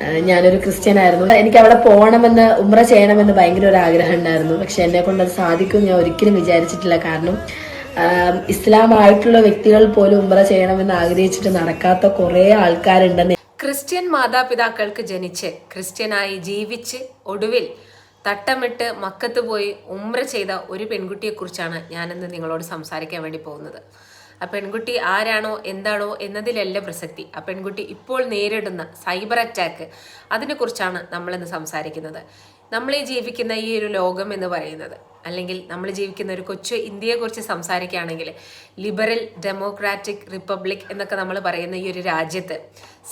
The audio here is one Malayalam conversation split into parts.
ഞാനൊരു ക്രിസ്ത്യൻ ആയിരുന്നു എനിക്ക് അവിടെ പോകണമെന്ന് ഉമ്ര ചെയ്യണമെന്ന് ഭയങ്കര ഒരു ആഗ്രഹം ഉണ്ടായിരുന്നു പക്ഷെ എന്നെ കൊണ്ട് അത് സാധിക്കും ഞാൻ ഒരിക്കലും വിചാരിച്ചിട്ടില്ല. കാരണം ഇസ്ലാം ആയിട്ടുള്ള വ്യക്തികൾ പോലും ഉമ്ര ചെയ്യണമെന്ന് ആഗ്രഹിച്ചിട്ട് നടക്കാത്ത കുറെ ആൾക്കാരുണ്ടെന്ന് ക്രിസ്ത്യൻ മാതാപിതാക്കൾക്ക് ജനിച്ച് ക്രിസ്ത്യനായി ജീവിച്ച് ഒടുവിൽ തട്ടമിട്ട് മക്കത്ത് പോയി ഉമ്ര ചെയ്ത ഒരു പെൺകുട്ടിയെക്കുറിച്ചാണ് ഞാനിന്ന് നിങ്ങളോട് സംസാരിക്കാൻ വേണ്ടി പോകുന്നത്. ആ പെൺകുട്ടി ആരാണോ എന്താണോ എന്നതിലല്ല പ്രസക്തി. ആ പെൺകുട്ടി ഇപ്പോൾ നേരിടുന്ന സൈബർ അറ്റാക്ക് അതിനെക്കുറിച്ചാണ് നമ്മളിന്ന് സംസാരിക്കുന്നത്. നമ്മൾ ഈ ജീവിക്കുന്ന ഈ ഒരു ലോകം എന്ന് പറയുന്നത് അല്ലെങ്കിൽ നമ്മൾ ജീവിക്കുന്ന ഒരു കൊച്ചു ഇന്ത്യയെക്കുറിച്ച് സംസാരിക്കുകയാണെങ്കിൽ ലിബറൽ ഡെമോക്രാറ്റിക് റിപ്പബ്ലിക് എന്നൊക്കെ നമ്മൾ പറയുന്ന ഈ ഒരു രാജ്യത്ത്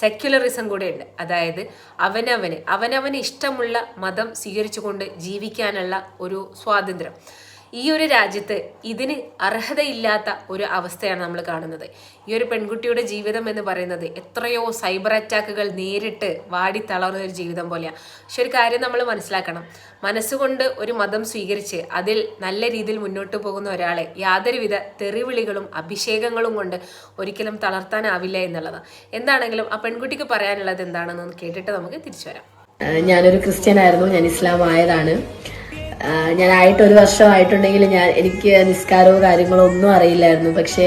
സെക്യുലറിസം കൂടെ ഉണ്ട് അതായത് അവനവന് അവനവന് ഇഷ്ടമുള്ള മതം സ്വീകരിച്ചുകൊണ്ട് ജീവിക്കാനുള്ള ഒരു സ്വാതന്ത്ര്യം. ഈ ഒരു രാജ്യത്ത് ഇതിന് അർഹതയില്ലാത്ത ഒരു അവസ്ഥയാണ് നമ്മൾ കാണുന്നത്. ഈ ഒരു പെൺകുട്ടിയുടെ ജീവിതം എന്ന് പറയുന്നത് എത്രയോ സൈബർ അറ്റാക്കുകൾ നേരിട്ട് വാടി തളർന്ന ഒരു ജീവിതം പോലെയാണ് പക്ഷെ ഒരു കാര്യം നമ്മൾ മനസ്സിലാക്കണം. മനസ്സുകൊണ്ട് ഒരു മതം സ്വീകരിച്ച് അതിൽ നല്ല രീതിയിൽ മുന്നോട്ട് പോകുന്ന ഒരാളെ യാതൊരുവിധ തെറിവിളികളും അഭിഷേകങ്ങളും കൊണ്ട് ഒരിക്കലും തളർത്താനാവില്ല എന്നുള്ളതാണ് എന്താണെങ്കിലും ആ പെൺകുട്ടിക്ക് പറയാനുള്ളത് എന്താണെന്ന് കേട്ടിട്ട് നമുക്ക് തിരിച്ചു വരാം. ഞാനൊരു ക്രിസ്ത്യൻ ആയിരുന്നു ഞാൻ ഇസ്ലാം ആയതാണ്. ആയിട്ട് ഒരു വർഷമായിട്ടുണ്ടെങ്കിൽ ഞാൻ എനിക്ക് നിസ്കാരവും കാര്യങ്ങളോ ഒന്നും അറിയില്ലായിരുന്നു. പക്ഷേ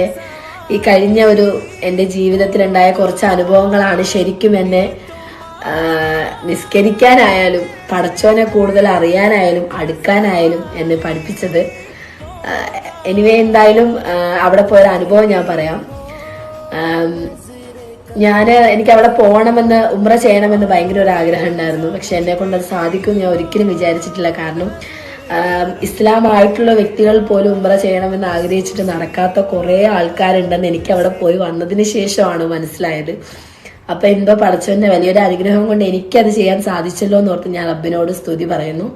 ഈ കഴിഞ്ഞ ഒരു എന്റെ ജീവിതത്തിലുണ്ടായ കുറച്ച് അനുഭവങ്ങളാണ് ശരിക്കും എന്നെ നിസ്കരിക്കാനായാലും പടച്ചോനെ കൂടുതൽ അറിയാനായാലും അടുക്കാനായാലും എന്നെ പഠിപ്പിച്ചത്. എനിവേ എന്തായാലും അവിടെ പോയൊരു അനുഭവം ഞാൻ പറയാം. ഞാൻ എനിക്ക് അവിടെ പോകണമെന്ന് ഉമ്ര ചെയ്യണമെന്ന് ഭയങ്കര ഒരു ആഗ്രഹം ഉണ്ടായിരുന്നു. പക്ഷെ എന്നെ കൊണ്ട് അത് സാധിക്കും ഞാൻ ഒരിക്കലും വിചാരിച്ചിട്ടില്ല. കാരണം ആം, ഇസ്ലാം ആയിട്ടുള്ള വ്യക്തികൾ പോലും ഉമ്ര ചെയ്യണമെന്ന് ആഗ്രഹിച്ചിട്ട് നടക്കാത്ത കുറെ ആൾക്കാരുണ്ടെന്ന് എനിക്ക് അവിടെ പോയി വന്നതിന് ശേഷമാണ് മനസ്സിലായത്. അപ്പൊ എന്തോ പഠിച്ചവന്റെ വലിയൊരു അനുഗ്രഹം കൊണ്ട് എനിക്കത് ചെയ്യാൻ സാധിച്ചല്ലോ എന്ന് ഓർത്ത് ഞാൻ റബ്ബിനോട് സ്തുതി പറയുന്നു.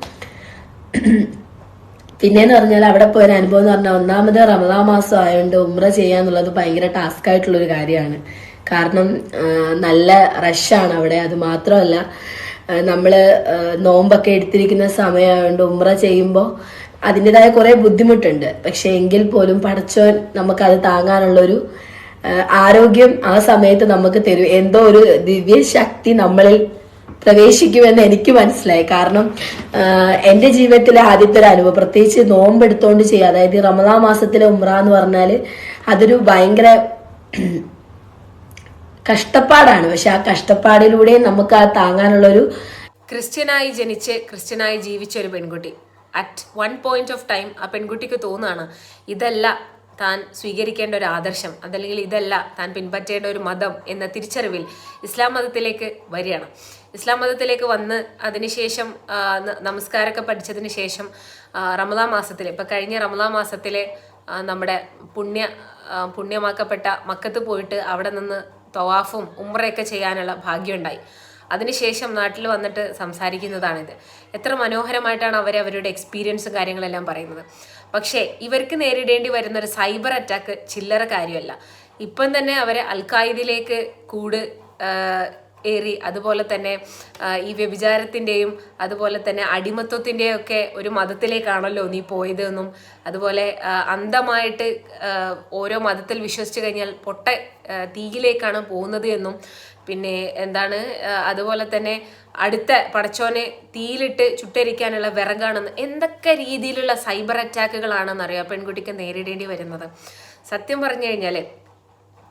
പിന്നെന്ന് പറഞ്ഞാൽ അവിടെ പോയൊരു അനുഭവം എന്ന് പറഞ്ഞാൽ ഒന്നാമത് റമദാ മാസം ആയതുകൊണ്ട് ഉമ്ര ചെയ്യാന്നുള്ളത് ഭയങ്കര ടാസ്ക് ആയിട്ടുള്ള ഒരു കാര്യമാണ്. കാരണം നല്ല റഷാണ് അവിടെ. അത് മാത്രമല്ല ആ, നോമ്പൊക്കെ എടുത്തിരിക്കുന്ന സമയമായതുകൊണ്ട് ഉമ്ര ചെയ്യുമ്പോൾ അതിന്റെതായ കുറേ ബുദ്ധിമുട്ടുണ്ട്. പക്ഷേ എങ്കിൽ പോലും പടച്ചോൻ നമുക്കത് താങ്ങാനുള്ളൊരു ആരോഗ്യം ആ സമയത്ത് നമുക്ക് തരും. എന്തോ ഒരു ദിവ്യ ശക്തി നമ്മളിൽ പ്രവേശിക്കുമെന്ന് എനിക്ക് മനസ്സിലായി. കാരണം എന്റെ ജീവിതത്തിലെ ആദ്യത്തെ ഒരു അനുഭവം പ്രത്യേകിച്ച് നോമ്പെടുത്തോണ്ട് ചെയ്യുക. അതായത് റമദാ മാസത്തിലെ ഉമ്ര എന്ന് പറഞ്ഞാൽ അതൊരു ഭയങ്കര കഷ്ടപ്പാടാണ്. പക്ഷെ ആ കഷ്ടപ്പാടിലൂടെ നമുക്ക് ആ താങ്ങാനുള്ളൊരു ക്രിസ്ത്യനായി ജനിച്ച് ക്രിസ്ത്യനായി ജീവിച്ച ഒരു പെൺകുട്ടി. At one point of time ആ പെൺകുട്ടിക്ക് തോന്നുകയാണ് ഇതല്ല താൻ സ്വീകരിക്കേണ്ട ഒരു ആദർശം അതല്ലെങ്കിൽ ഇതല്ല താൻ പിൻപറ്റേണ്ട ഒരു മതം എന്ന തിരിച്ചറിവിൽ ഇസ്ലാം മതത്തിലേക്ക് വരികയാണ്. ഇസ്ലാം മതത്തിലേക്ക് വന്ന് അതിനുശേഷം നമസ്കാരമൊക്കെ പഠിച്ചതിന് ശേഷം റമദാ മാസത്തിൽ ഇപ്പം കഴിഞ്ഞ റമദാ മാസത്തിലെ നമ്മുടെ പുണ്യ പുണ്യമാക്കപ്പെട്ട മക്കത്ത് പോയിട്ട് അവിടെ നിന്ന് തവാഫും ഉമ്രയൊക്കെ ചെയ്യാനുള്ള ഭാഗ്യമുണ്ടായി. അതിനുശേഷം നാട്ടിൽ വന്നിട്ട് സംസാരിക്കുന്നതാണിത്. എത്ര മനോഹരമായിട്ടാണ് അവർ അവരുടെ എക്സ്പീരിയൻസും കാര്യങ്ങളെല്ലാം പറയുന്നത്. പക്ഷേ ഇവർക്ക് നേരിടേണ്ടി വരുന്ന ഒരു സൈബർ അറ്റാക്ക് ചില്ലറ കാര്യമല്ല. ഇപ്പം തന്നെ അവർ അൽഖായിദിലേക്ക് കൂട് ഏറി അതുപോലെ തന്നെ ഈ വ്യഭിചാരത്തിന്റെയും അതുപോലെ തന്നെ അടിമത്വത്തിന്റെയും ഒക്കെ ഒരു മതത്തിലേക്കാണല്ലോ നീ പോയത് എന്നും അതുപോലെ അന്ധമായിട്ട് ഓരോ മതത്തിൽ വിശ്വസിച്ച് കഴിഞ്ഞാൽ പൊട്ട തീയിലേക്കാണ് പോകുന്നത് എന്നും പിന്നെ എന്താണ് അതുപോലെ തന്നെ അടുത്ത പടച്ചോനെ തീയിലിട്ട് ചുട്ടരിക്കാനുള്ള വിറകാണെന്ന് എന്തൊക്കെ രീതിയിലുള്ള സൈബർ അറ്റാക്കുകളാണെന്നറിയാം പെൺകുട്ടിക്ക് നേരിടേണ്ടി വരുന്നത്. സത്യം പറഞ്ഞു കഴിഞ്ഞാൽ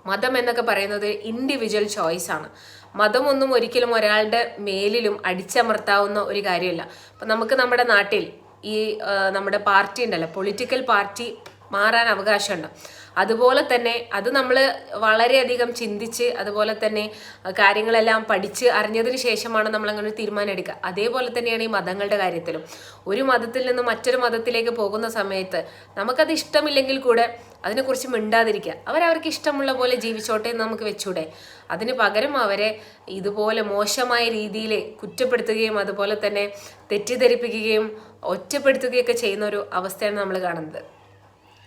മതം എന്നൊക്കെ പറയുന്നത് ഇൻഡിവിജ്വൽ ചോയ്സ് ആണ്. മതമൊന്നും ഒരിക്കലും ഒരാളുടെ മേലിലും അടിച്ചമർത്താവുന്ന ഒരു കാര്യമല്ല. അപ്പം നമുക്ക് നമ്മുടെ നാട്ടിൽ ഈ നമ്മുടെ പാർട്ടി ഉണ്ടല്ലോ പൊളിറ്റിക്കൽ പാർട്ടി മാറാൻ അവകാശമുണ്ട്. അതുപോലെ തന്നെ അത് നമ്മൾ വളരെയധികം ചിന്തിച്ച് അതുപോലെ തന്നെ കാര്യങ്ങളെല്ലാം പഠിച്ച് അറിഞ്ഞതിന് ശേഷമാണ് നമ്മൾ അങ്ങനെ തീരുമാനം എടുക്കുക. അതേപോലെ തന്നെയാണ് ഈ മതങ്ങളുടെ കാര്യത്തിലും. ഒരു മതത്തിൽ നിന്ന് മറ്റൊരു മതത്തിലേക്ക് പോകുന്ന സമയത്ത് നമുക്കത് ഇഷ്ടമില്ലെങ്കിൽ കൂടെ അതിനെക്കുറിച്ച് മിണ്ടാതിരിക്കുക. അവരവർക്ക് ഇഷ്ടമുള്ള പോലെ ജീവിച്ചോട്ടെ നമുക്ക് വെച്ചൂടെ. അതിന് പകരം അവരെ ഇതുപോലെ മോശമായ രീതിയിൽ കുറ്റപ്പെടുത്തുകയും അതുപോലെ തന്നെ തെറ്റിദ്ധരിപ്പിക്കുകയും ഒറ്റപ്പെടുത്തുകയൊക്കെ ചെയ്യുന്ന ഒരു അവസ്ഥയാണ് നമ്മൾ കാണുന്നത്.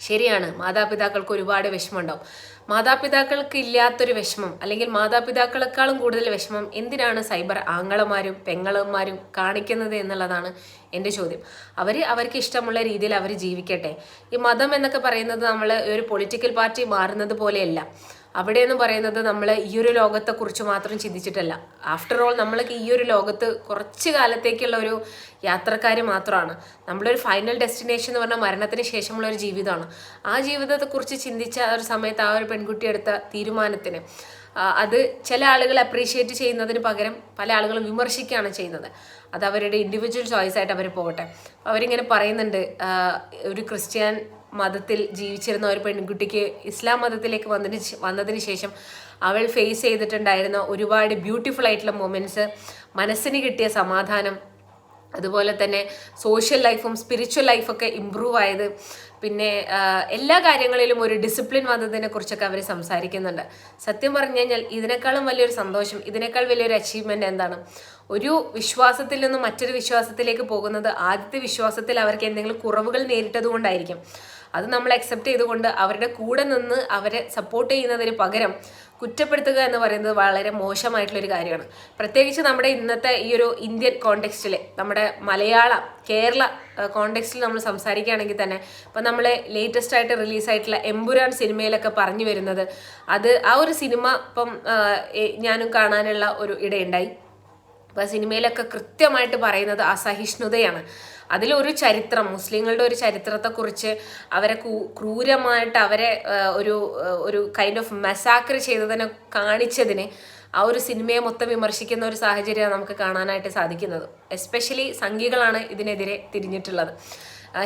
ശരിയാണ്. മാതാപിതാക്കൾക്ക് ഒരുപാട് വിഷമമുണ്ടാവും. മാതാപിതാക്കൾക്ക് ഇല്ലാത്തൊരു വിഷമം അല്ലെങ്കിൽ മാതാപിതാക്കളെക്കാളും കൂടുതൽ വിഷമം എന്തിനാണ് സൈബർ ആങ്ങളമാരും പെങ്ങളന്മാരും കാണിക്കുന്നത് എന്നുള്ളതാണ് എന്റെ ചോദ്യം. അവർ അവർക്ക് ഇഷ്ടമുള്ള രീതിയിൽ അവർ ജീവിക്കട്ടെ. ഈ മതം എന്നൊക്കെ പറയുന്നത് നമ്മൾ ഒരു പൊളിറ്റിക്കൽ പാർട്ടി മാറുന്നത് പോലെയല്ല. അവിടെ എന്ന് പറയുന്നത് നമ്മൾ ഈ ഒരു ലോകത്തെക്കുറിച്ച് മാത്രം ചിന്തിച്ചിട്ടല്ല. ആഫ്റ്റർ ഓൾ നമ്മൾക്ക് ഈ ഒരു ലോകത്ത് കുറച്ച് കാലത്തേക്കുള്ള ഒരു യാത്രക്കാർ മാത്രമാണ്. നമ്മളൊരു ഫൈനൽ ഡെസ്റ്റിനേഷൻ എന്ന് പറഞ്ഞാൽ മരണത്തിന് ശേഷമുള്ള ഒരു ജീവിതമാണ്. ആ ജീവിതത്തെക്കുറിച്ച് ചിന്തിച്ച ആ ഒരു സമയത്ത് ആ ഒരു പെൺകുട്ടി എടുത്ത തീരുമാനത്തിന് അത് ചില ആളുകൾ അപ്രീഷിയേറ്റ് ചെയ്യുന്നതിന് പകരം പല ആളുകളും വിമർശിക്കുകയാണ് ചെയ്യുന്നത്. അത് അവരുടെ ഇൻഡിവിജ്വൽ ചോയ്സ് ആയിട്ട് അവർ പോകട്ടെ. അവരിങ്ങനെ പറയുന്നുണ്ട് ഒരു ക്രിസ്ത്യൻ മതത്തിൽ ജീവിച്ചിരുന്ന ഒരു പെൺകുട്ടിക്ക് ഇസ്ലാം മതത്തിലേക്ക് വന്നതിന് വന്നതിന് ശേഷം അവൾ ഫേസ് ചെയ്തിട്ടുണ്ടായിരുന്ന ഒരുപാട് ബ്യൂട്ടിഫുൾ ആയിട്ടുള്ള മൊമെന്റ്സ് മനസ്സിന് കിട്ടിയ സമാധാനം അതുപോലെ തന്നെ സോഷ്യൽ ലൈഫും സ്പിരിച്വൽ ലൈഫൊക്കെ ഇമ്പ്രൂവ് ആയത്. പിന്നെ എല്ലാ കാര്യങ്ങളിലും ഒരു ഡിസിപ്ലിൻ വന്നതിനെ കുറിച്ചൊക്കെ അവർ സംസാരിക്കുന്നുണ്ട്. സത്യം പറഞ്ഞു കഴിഞ്ഞാൽ ഇതിനേക്കാളും വലിയൊരു സന്തോഷം ഇതിനേക്കാൾ വലിയൊരു അച്ചീവ്മെന്റ് എന്താണ്? ഒരു വിശ്വാസത്തിൽ നിന്ന് മറ്റൊരു വിശ്വാസത്തിലേക്ക് പോകുന്നത് ആദ്യത്തെ വിശ്വാസത്തിൽ അവർക്ക് എന്തെങ്കിലും കുറവുകൾ നേരിട്ടത് കൊണ്ടായിരിക്കും. അത് നമ്മൾ അക്സെപ്റ്റ് ചെയ്തുകൊണ്ട് അവരുടെ കൂടെ നിന്ന് അവരെ സപ്പോർട്ട് ചെയ്യുന്നതിന് പകരം കുറ്റപ്പെടുത്തുക എന്ന് പറയുന്നത് വളരെ മോശമായിട്ടുള്ളൊരു കാര്യമാണ്. പ്രത്യേകിച്ച് നമ്മുടെ ഇന്നത്തെ ഈ ഒരു ഇന്ത്യൻ കോണ്ടെക്സ്റ്റിൽ നമ്മുടെ മലയാള കേരള കോണ്ടെക്സ്റ്റിൽ നമ്മൾ സംസാരിക്കുകയാണെങ്കിൽ തന്നെ ഇപ്പം നമ്മൾ ലേറ്റസ്റ്റ് ആയിട്ട് റിലീസായിട്ടുള്ള എമ്പുരാൻ സിനിമയിലൊക്കെ പറഞ്ഞു വരുന്നത് അത് ആ ഒരു സിനിമ ഇപ്പം ഞാനും കാണാനുള്ള ഒരു ഇടയുണ്ടായി. അപ്പോൾ സിനിമയിലൊക്കെ കൃത്യമായിട്ട് പറയുന്നത് അസഹിഷ്ണുതയാണ്. അതിലൊരു ചരിത്രം മുസ്ലിങ്ങളുടെ ഒരു ചരിത്രത്തെക്കുറിച്ച് അവരെ ക്രൂരമായിട്ട് അവരെ ഒരു ഒരു കൈൻഡ് ഓഫ് മെസാക്കർ ചെയ്തതിനെ കാണിച്ചതിന് ആ ഒരു സിനിമയെ മൊത്തം വിമർശിക്കുന്ന ഒരു സാഹചര്യമാണ് നമുക്ക് കാണാനായിട്ട് സാധിക്കുന്നത്. എസ്പെഷ്യലി സംഘികളാണ് ഇതിനെതിരെ തിരിഞ്ഞിട്ടുള്ളത്.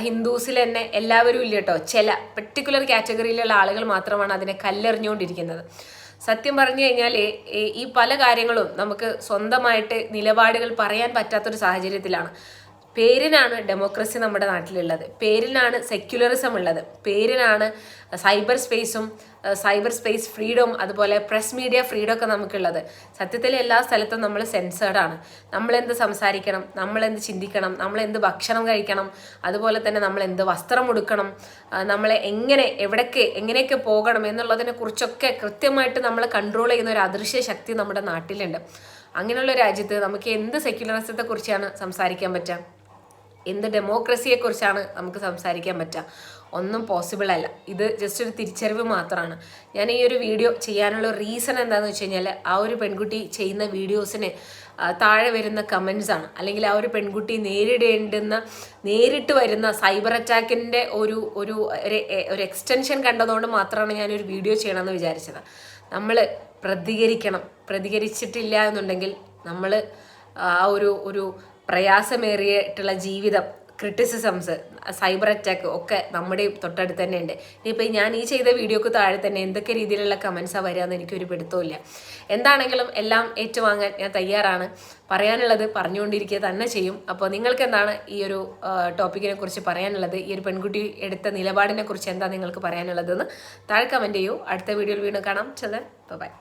ഹിന്ദൂസിൽ തന്നെ എല്ലാവരും ഇല്ല കേട്ടോ ചില പെർട്ടിക്കുലർ കാറ്റഗറിയിലുള്ള ആളുകൾ മാത്രമാണ് അതിനെ കല്ലെറിഞ്ഞുകൊണ്ടിരിക്കുന്നത്. സത്യം പറഞ്ഞു കഴിഞ്ഞാൽ ഈ പല കാര്യങ്ങളും നമുക്ക് സ്വന്തമായിട്ട് നിലപാടുകൾ പറയാൻ പറ്റാത്തൊരു സാഹചര്യത്തിലാണ്. പേരിനാണ് ഡെമോക്രസി നമ്മുടെ നാട്ടിലുള്ളത്. പേരിനാണ് സെക്യുലറിസം ഉള്ളത്. പേരിനാണ് സൈബർ സ്പേസും സൈബർ സ്പേസ് ഫ്രീഡം അതുപോലെ പ്രസ് മീഡിയ ഫ്രീഡം ഒക്കെ നമുക്കുള്ളത്. സത്യത്തിൽ എല്ലാ സ്ഥലത്തും നമ്മൾ സെൻസേർഡാണ് നമ്മളെന്ത് സംസാരിക്കണം നമ്മളെന്ത് ചിന്തിക്കണം നമ്മളെന്ത് ഭക്ഷണം കഴിക്കണം അതുപോലെ തന്നെ നമ്മൾ എന്ത് വസ്ത്രം ഉടുക്കണം നമ്മളെ എങ്ങനെ എവിടേക്ക് എങ്ങനെയൊക്കെ പോകണം എന്നുള്ളതിനെ കുറിച്ചൊക്കെ കൃത്യമായിട്ട് നമ്മൾ കൺട്രോൾ ചെയ്യുന്ന ഒരു അദൃശ്യ ശക്തി നമ്മുടെ നാട്ടിലുണ്ട്. അങ്ങനെയുള്ള രാജ്യത്ത് നമുക്ക് എന്ത് സെക്യുലറിസത്തെ കുറിച്ചാണ് സംസാരിക്കാൻ പറ്റുക? എന്ത് ഡെമോക്രസിയെക്കുറിച്ചാണ് നമുക്ക് സംസാരിക്കാൻ പറ്റുക? ഒന്നും പോസിബിൾ അല്ല. ഇത് ജസ്റ്റ് ഒരു തിരിച്ചറിവ് മാത്രമാണ്. ഞാൻ ഈ ഒരു വീഡിയോ ചെയ്യാനുള്ള റീസൺ എന്താണെന്ന് വെച്ച് കഴിഞ്ഞാൽ ആ ഒരു പെൺകുട്ടി ചെയ്യുന്ന വീഡിയോസിന് താഴെ വരുന്ന കമൻസ് ആണ്. അല്ലെങ്കിൽ ആ ഒരു പെൺകുട്ടി നേരിടേണ്ടുന്ന നേരിട്ട് വരുന്ന സൈബർ അറ്റാക്കിന്റെ ഒരു ഒരു- ഒരു എക്സ്റ്റൻഷൻ കണ്ടതുകൊണ്ട് മാത്രമാണ് ഞാനൊരു വീഡിയോ ചെയ്യണമെന്ന് വിചാരിച്ചത്. നമ്മൾ പ്രതികരിക്കണം. പ്രതികരിച്ചിട്ടില്ല എന്നുണ്ടെങ്കിൽ നമ്മൾ ആ ഒരു ഒരു പ്രയാസമേറിയിട്ടുള്ള ജീവിതം ക്രിറ്റിസിസംസ് സൈബർ അറ്റാക്ക് ഒക്കെ നമ്മുടെ തൊട്ടടുത്ത് തന്നെ ഉണ്ട് ഇനിയിപ്പോൾ ഞാൻ ഈ ചെയ്ത വീഡിയോക്ക് താഴെ തന്നെ എന്തൊക്കെ രീതിയിലുള്ള കമൻസാണ് വരിക എന്ന് എനിക്കൊരു പിടുത്തമില്ല എന്താണെങ്കിലും എല്ലാം ഏറ്റുവാങ്ങാൻ ഞാൻ തയ്യാറാണ്. പറയാനുള്ളത് പറഞ്ഞുകൊണ്ടിരിക്കുക തന്നെ ചെയ്യും. അപ്പോൾ നിങ്ങൾക്ക് എന്താണ് ഈ ഒരു ടോപ്പിക്കിനെ കുറിച്ച് പറയാനുള്ളത്? ഈ ഒരു പെൺകുട്ടി എടുത്ത നിലപാടിനെ കുറിച്ച് എന്താ നിങ്ങൾക്ക് പറയാനുള്ളതെന്ന് താഴെ കമന്റ് ചെയ്യൂ. അടുത്ത വീഡിയോയിൽ വീണ്ടും കാണാം. ചെന്ന് ബൈ